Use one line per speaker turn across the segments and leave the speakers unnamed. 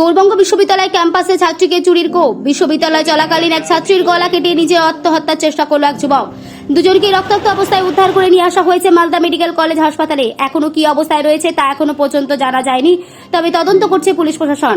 গৌরবঙ্গ বিশ্ববিদ্যালয় ক্যাম্পাসে ছাত্রীকে চুরির কোপ বিশ্ববিদ্যালয় চলাকালীন এক ছাত্রীর গলা কেটে নিজে আত্মহত্যার চেষ্টা করল এক যুবক। দুজনকে রক্তাক্ত অবস্থায় উদ্ধার করে নিয়ে আসা হয়েছে মালদা মেডিকেল কলেজ হাসপাতালে। এখনও কি অবস্থায় রয়েছে তা এখনও পর্যন্ত জানা যায়নি, তবে তদন্ত করছে পুলিশ প্রশাসন।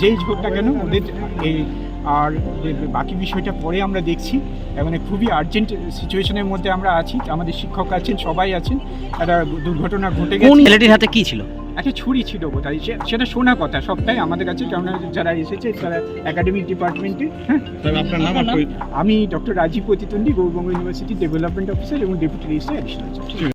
যেই না কেন? ওদের এই আর বাকি বিষয়টা পরে আমরা দেখছি। মানে খুবই আর্জেন্ট সিচুয়েশনের মধ্যে আমরা আছি। আমাদের শিক্ষক আছেন সবাই আছেন। একটা দুর্ঘটনা ঘটে
কোন
গেছে
ছেলেটির হাতে কি ছিল?
একটা ছুরি ছিল বোধহয়। সে- সেটা শোনা কথা সবটাই আমাদের কাছে। কেননা যারা এসেছে তারা একাডেমিক ডিপার্টমেন্টে হ্যাঁ?
আপনার নাম
আমি ডক্টর রাজীব প্রতিতন্ডী গৌরবঙ্গ ইউনিভার্সিটি ডেভেলপমেন্ট অফিসার এবং ডেপুটি রেজিস্ট্রার অ্যাডিশনাল